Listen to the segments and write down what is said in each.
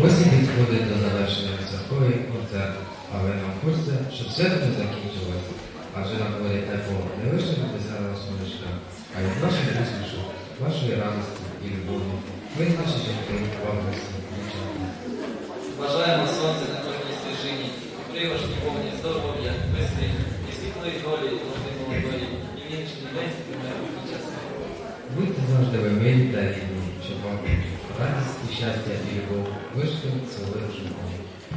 на святковий концерт, але нам хочеться, щоб все це закінчилось. Адже на дворі тепло не лише веселого сонечка, а й вашої усмішок, вашої радості і любові. Ви наші жінки, бабусі, дівчата. Бажаємо сонця на кожній стежині, приважні повні здоров'я, весни, і світлої долі, і завжди молодої, і вінчний день і часи. Будьте завжди ви милі та рідні, щоб вам і щастя і любов вийшли своєю життя.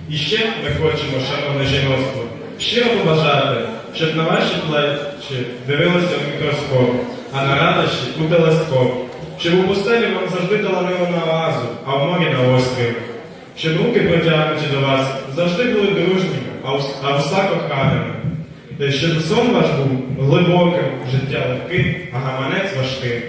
І ще ми хочемо, шановне жіноцтво, щиро побажати, щоб на ваші плечі дивилося в мікроскоп, а на радощі у телескоп, щоб у пустелі вам завжди таланило на оазу, а в морі на острів, щоб руки протягнуті до вас завжди були дружніми, а ус- а уста коханими. Та щоб сон ваш був глибоким, життя легким, а гаманець важким.